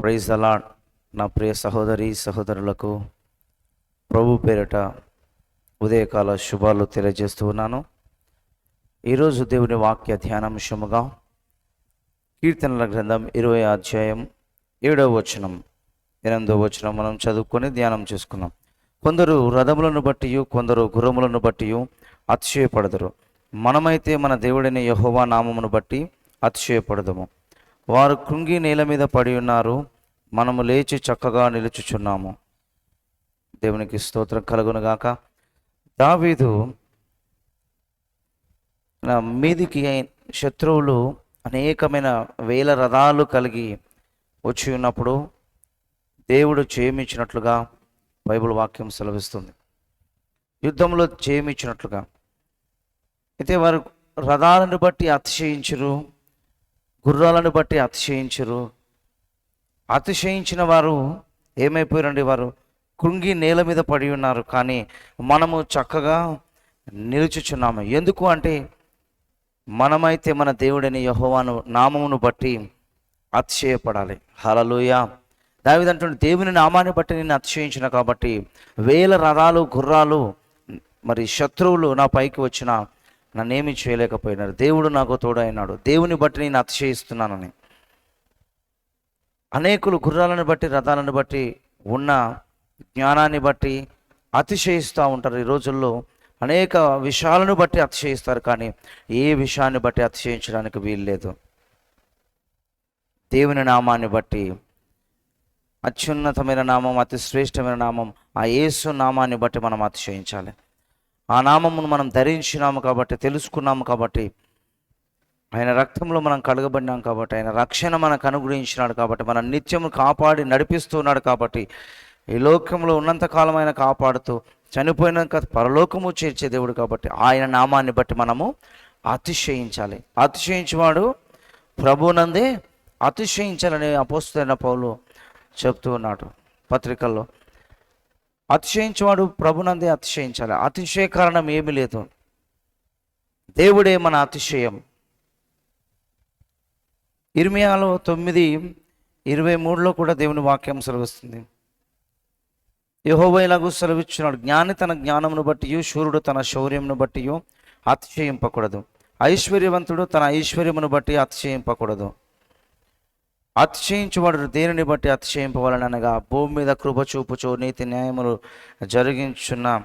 Praise అలా నా ప్రియ సహోదరి సహోదరులకు ప్రభు పేరిట ఉదయకాల శుభాలు తెలియజేస్తూ ఉన్నాను. ఈరోజు దేవుని వాక్య ధ్యానాంశముగా కీర్తనల గ్రంథం ఇరవై అధ్యాయం ఏడవ వచనం ఎనిమిదవ వచనం మనం చదువుకొని ధ్యానం చేసుకున్నాం. కొందరు రథములను బట్టి కొందరు గుర్రములను బట్టి అతిశయపడదురు. మనమైతే మన దేవుడైన యహోవా నామమును బట్టి అతిశయపడదము. వారు కృంగి నేల మీద పడి ఉన్నారు. మనము లేచి చక్కగా నిలుచుచున్నాము. దేవునికి స్తోత్రం కలుగునుగాక దావీదు మీదికి శత్రువులు అనేకమైన వేల రథాలు కలిగి వచ్చి ఉన్నప్పుడు దేవుడు జయమిచ్చినట్లుగా బైబిల్ వాక్యం సెలవిస్తుంది. యుద్ధంలో జయమిచ్చినట్లుగా అయితే వారు రథాలను బట్టి అతిశయించరు. గుర్రాలను బట్టి అతిశయించరు. అతిశయించిన వారు ఏమైపోయారండి వారు? కృంగి నేల మీద పడి ఉన్నారు. కానీ మనము చక్కగా నిలుచుచున్నాము. ఎందుకు అంటే మనమైతే మన దేవుడని యహోవాను నామమును బట్టి అతిశయపడాలి. హలలుయ దావిదంటుంటే దేవుని నామాన్ని బట్టి నేను అతిశయించిన కాబట్టి వేల రథాలు గుర్రాలు మరి శత్రువులు నా పైకి వచ్చిన నన్నేమి చేయలేకపోయినారు. దేవుడు నాకు తోడైనాడు. దేవుని బట్టి నేను అతిశయిస్తున్నానని. అనేకులు గుర్రాలను బట్టి రథాలను బట్టి ఉన్న జ్ఞానాన్ని బట్టి అతిశయిస్తూ ఉంటారు. ఈ రోజుల్లో అనేక విషయాలను బట్టి అతిశయిస్తారు కానీ ఏ విషయాన్ని బట్టి అతిశయించడానికి వీల్లేదు. దేవుని నామాన్ని బట్టి అత్యున్నతమైన నామం అతి శ్రేష్టమైన నామం ఆ యేసు నామాన్ని బట్టి మనం అతిశయించాలి. ఆ నామమును మనం ధరించినాము కాబట్టి తెలుసుకున్నాము కాబట్టి ఆయన రక్తంలో మనం కడగబడినాం కాబట్టి ఆయన రక్షణ మనకు అనుగ్రహించినాడు కాబట్టి మన నిత్యము కాపాడి నడిపిస్తున్నాడు కాబట్టి ఈ లోకంలో ఉన్నంతకాలం ఆయన కాపాడుతూ చనిపోయినాక పరలోకము చేర్చే దేవుడు కాబట్టి ఆయన నామాన్ని బట్టి మనము అతిశయించాలి. అతిశయించేవాడు ప్రభునందే అతిశయించాలని అపోస్తున్న పౌలు చెప్తూ ఉన్నాడు పత్రికల్లో. అతిశయించేవాడు ప్రభునందే అతిశయించాలి. అతిశయ కారణం ఏమీ లేదు. దేవుడే మన అతిశయం. ఇర్మియాలో తొమ్మిది ఇరవై మూడులో కూడా దేవుని వాక్యం సెలవిస్తుంది. యహోవైలాగు సెలవిచ్చున్నాడు. జ్ఞాని తన జ్ఞానమును బట్టి శూరుడు తన శౌర్యమును బట్టి అతిశయింపకూడదు. ఐశ్వర్యవంతుడు తన ఐశ్వర్యమును బట్టి అతిశయింపకూడదు. అతిశయించువాడు దేనిని బట్టి అతిశయింపవాలనగా భూమి మీద కృప చూపుచు నీతి న్యాయములు జరిగించున్న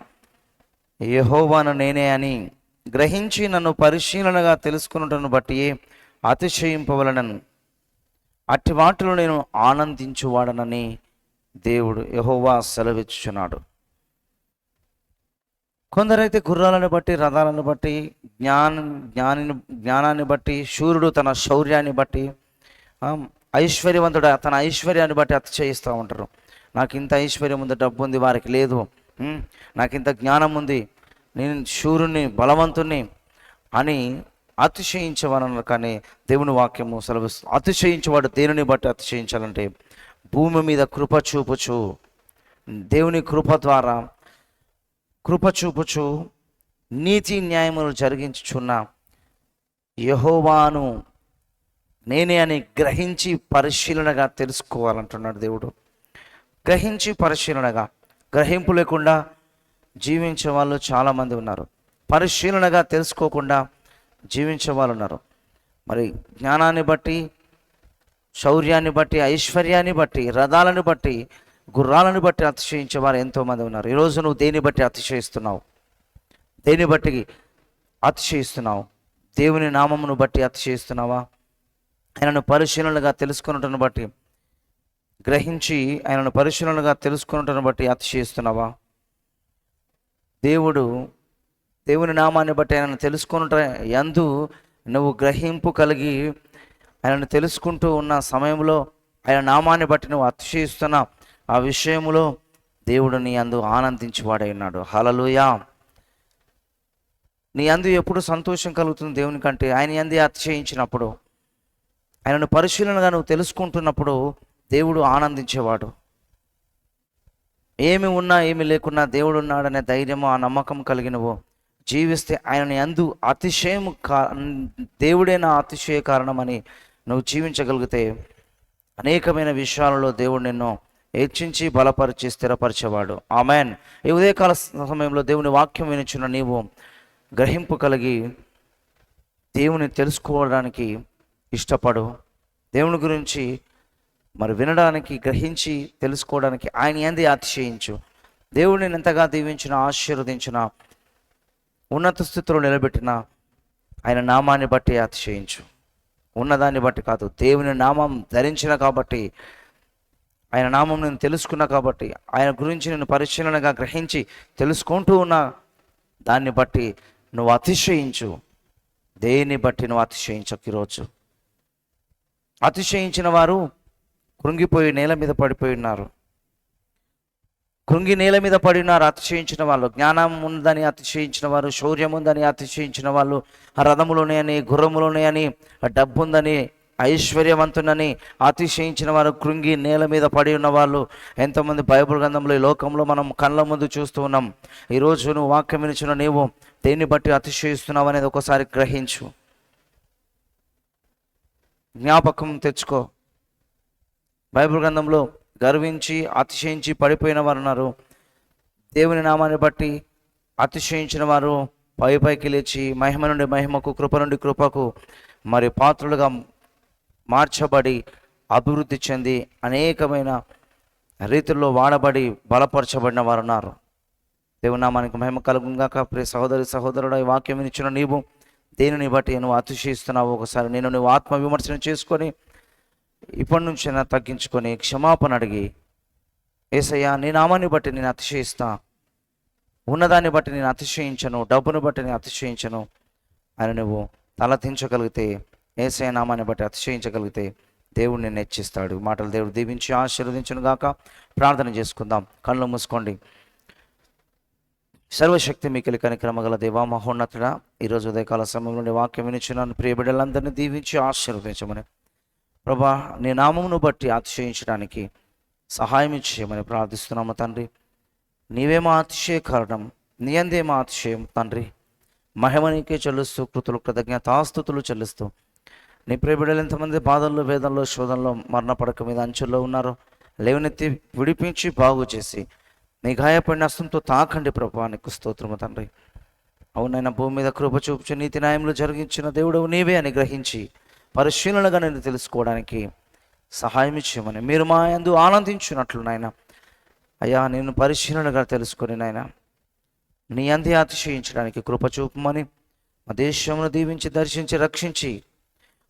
యహోవాను నేనే అని గ్రహించి నన్ను పరిశీలనగా తెలుసుకున్నటను బట్టి అతిశయింపవలనను. అట్టి వాటిలో నేను ఆనందించువాడనని దేవుడు యహోవా సెలవిచ్చుచున్నాడు. కొందరైతే గుర్రాలను బట్టి రథాలను బట్టి జ్ఞాన జ్ఞానిని జ్ఞానాన్ని బట్టి సూర్యుడు తన శౌర్యాన్ని బట్టి ఐశ్వర్యవంతుడు తన ఐశ్వర్యాన్ని బట్టి అతిశయిస్తూ ఉంటారు. నాకు ఇంత ఐశ్వర్యం ఉంది డబ్బు ఉంది వారికి లేదు. నాకు ఇంత జ్ఞానం ఉంది నేను శూరుణ్ణి బలవంతుణ్ణి అని అతిశయించవనన్నారు కానీ దేవుని వాక్యము సెలవిస్తుంది అతిశయించేవాడు దేనిని బట్టి అతిశయించాలంటే భూమి మీద కృప చూపుచు దేవుని కృప ద్వారా కృప చూపుచు నీతి న్యాయములు జరిగించుచున్న యహోవాను నేనే అని గ్రహించి పరిశీలనగా తెలుసుకోవాలంటున్నాడు దేవుడు. గ్రహించి పరిశీలనగా గ్రహింపు లేకుండా జీవించే వాళ్ళు చాలామంది ఉన్నారు. పరిశీలనగా తెలుసుకోకుండా జీవించే వాళ్ళు ఉన్నారు. మరి జ్ఞానాన్ని బట్టి శౌర్యాన్ని బట్టి ఐశ్వర్యాన్ని బట్టి రథాలను బట్టి గుర్రాలను బట్టి అతిశయించే వారు ఎంతోమంది ఉన్నారు. ఈరోజు నువ్వు దేని బట్టి అతిశయిస్తున్నావు? దేని బట్టి అతిశయిస్తున్నావు? దేవుని నామమును బట్టి అతిశయిస్తున్నావా? ఆయనను పరిశీలనగా తెలుసుకున్నటను బట్టి గ్రహించి ఆయనను పరిశీలనగా తెలుసుకున్నటను బట్టి అతిశయిస్తున్నావా? దేవుడు దేవుని నామాన్ని బట్టి ఆయనను తెలుసుకున్నట ఎందు నువ్వు గ్రహింపు కలిగి ఆయనను తెలుసుకుంటూ ఉన్న సమయంలో ఆయన నామాన్ని బట్టి నువ్వు అతిశయిస్తున్న ఆ విషయంలో దేవుడు నీ అందు ఆనందించేవాడై ఉన్నాడు. హలలుయా నీ అందు ఎప్పుడు సంతోషం కలుగుతుంది దేవుని కంటే? ఆయన అంది అతిశయించినప్పుడు ఆయనను పరిశీలనగా నువ్వు తెలుసుకుంటున్నప్పుడు దేవుడు ఆనందించేవాడు. ఏమి ఉన్నా ఏమి లేకున్నా దేవుడు ఉన్నాడనే ధైర్యము ఆ నమ్మకం కలిగినవు. జీవిస్తే ఆయనని అందు అతిశయం కా దేవుడే నా అతిశయ కారణమని నువ్వు జీవించగలిగితే అనేకమైన విషయాలలో దేవుడు నిన్ను హెచ్చించి బలపరిచి స్థిరపరిచేవాడు. ఆమెన్. ఈ ఉదయకాల సమయంలో దేవుని వాక్యం వినిచిన నీవు గ్రహింపు కలిగి దేవుని తెలుసుకోవడానికి ఇష్టపడు దేవుని గురించి మరి వినడానికి గ్రహించి తెలుసుకోవడానికి ఆయన ఏంది అతిశయించు. దేవుడిని ఎంతగా దీవించిన ఆశీర్వదించిన ఉన్నత స్థితిలో నిలబెట్టిన ఆయన నామాన్ని బట్టి అతిశయించు. ఉన్నదాన్ని బట్టి కాదు దేవుని నామం ధరించిన కాబట్టి ఆయన నామం నేను తెలుసుకున్నా కాబట్టి ఆయన గురించి నేను పరిశీలనగా గ్రహించి తెలుసుకుంటూ ఉన్న దాన్ని బట్టి నువ్వు అతిశయించు. దేన్ని బట్టి నువ్వు అతిశయించకు ఈరోజు? అతిశయించిన వారు కృంగిపోయి నేల మీద పడిపోయి ఉన్నారు. కృంగి నేల మీద పడి ఉన్నారు అతిశయించిన వాళ్ళు. జ్ఞానం ఉందని అతిశయించిన వారు శౌర్యం ఉందని అతిశయించిన వాళ్ళు ఆ అని గుర్రములున్నాయని ఆ డబ్బు ఉందని ఐశ్వర్యవంతునని అతిశయించిన వారు కృంగి నేల మీద పడి ఉన్న వాళ్ళు. ఎంతోమంది బైబిల్ గ్రంథంలో ఈ లోకంలో మనం కళ్ళ ముందు చూస్తూ ఉన్నాం. ఈరోజు నువ్వు వాక్యం వినిచిన నీవు దేన్ని బట్టి అతిశయిస్తున్నావు అనేది ఒకసారి గ్రహించు. జ్ఞాపకం తెచ్చుకో. బైబిల్ గ్రంథంలో గర్వించి అతిశయించి పడిపోయిన వారు ఉన్నారు. దేవుని నామాన్ని బట్టి అతిశయించిన వారు పై పైకి లేచి మహిమ నుండి మహిమకు కృప నుండి కృపకు మరి పాత్రలుగా మార్చబడి అభివృద్ధి చెంది అనేకమైన రీతుల్లో వాడబడి బలపరచబడిన వారు ఉన్నారు. దేవునామానికి మహిమ కలుగుగాక ప్రియ సహోదరి సహోదరుడు ఈ వాక్యం ఇచ్చిన నీవు దేనిని బట్టి నువ్వు అతిశయిస్తున్నావు ఒకసారి నేను నువ్వు ఆత్మ విమర్శన చేసుకొని ఇప్పటి నుంచి తగ్గించుకొని క్షమాపణ అడిగి ఏసయ్యా నీ నామాన్ని బట్టి నేను అతిశయిస్తా. ఉన్నదాన్ని బట్టి నేను అతిశయించను డబ్బును బట్టి నేను అతిశయించను అని నువ్వు తలదించగలిగితే ఏసయ్య నామాన్ని బట్టి అతిశయించగలిగితే దేవుడిని నేర్చిస్తాడు మాటలు దేవుడు దీవించి ఆశీర్వదించును గాక ప్రార్థన చేసుకుందాం. కళ్ళు మూసుకోండి. సర్వశక్తి మికిలి కనిక్రమగల దేవా మహోన్నతుడా ఈరోజు ఉదయకాల సమయంలో వాక్యం వినిచున్నాను ప్రియ బిడ్డలందరినీ దీవించి ఆశీర్వదించమని. ప్రభా నీ నామమును బట్టి అతిశయించడానికి సహాయం ఇచ్చేయమని ప్రార్థిస్తున్నాము తండ్రి. నీవేమో అతిశయ కారణం నీ అందేమో అతిశయం తండ్రి. మహిమనికే చెల్లిస్తూ కృతులు కృతజ్ఞతాస్తుతులు చెల్లిస్తూ నీ ప్రియబిడ్డలు ఎంతమంది బాధల్లో వేదంలో శోధనలో మరణ పడక మీద అంచుల్లో ఉన్నారో లేవనెత్తి విడిపించి బాగు చేసి నీ గాయపడిన హస్తంతో తాకండి ప్రభా నీకు స్తోత్రము తండ్రి. అవునైనా భూమి మీద కృప చూపించి నీతి న్యాయములు జరిగించిన దేవుడు నీవే అని గ్రహించి పరిశీలనగా నేను తెలుసుకోవడానికి సహాయం ఇచ్చేయమని. మీరు మా యందు ఆనందించినట్లు నాయన. అయ్యా నేను పరిశీలనగా తెలుసుకొని నాయన నీ అంది అతిశయించడానికి కృప చూపమని మా దేశంలో దీవించి దర్శించి రక్షించి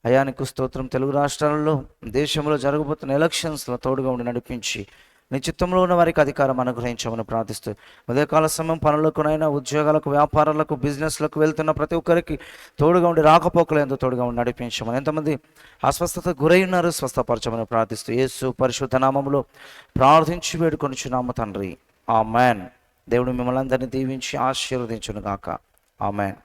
అయానికి స్తోత్రం. తెలుగు రాష్ట్రాలలో దేశంలో జరగబోతున్న ఎలక్షన్స్లో తోడుగా ఉండి నడిపించి నీ చిత్తంలో ఉన్న వారికి అధికారం అనుగ్రహించమని ప్రార్థిస్తూ ఉదయకాల సమయం పనులకునైనా ఉద్యోగాలకు వ్యాపారాలకు బిజినెస్లకు వెళ్తున్న ప్రతి ఒక్కరికి తోడుగా ఉండి రాకపోకలు ఎంతో తోడుగా ఉండి నడిపించమని ఎంతమంది అస్వస్థత గురై ఉన్నారు స్వస్థపరచమని ప్రార్థిస్తూ యేసు పరిశుద్ధ నామంలో ప్రార్థించి వేడుకొనిచున్నాము తండ్రి. ఆ మ్యాన్ దేవుడు మిమ్మల్ని అందరినీ దీవించి ఆశీర్వదించును గాక ఆ మ్యాన్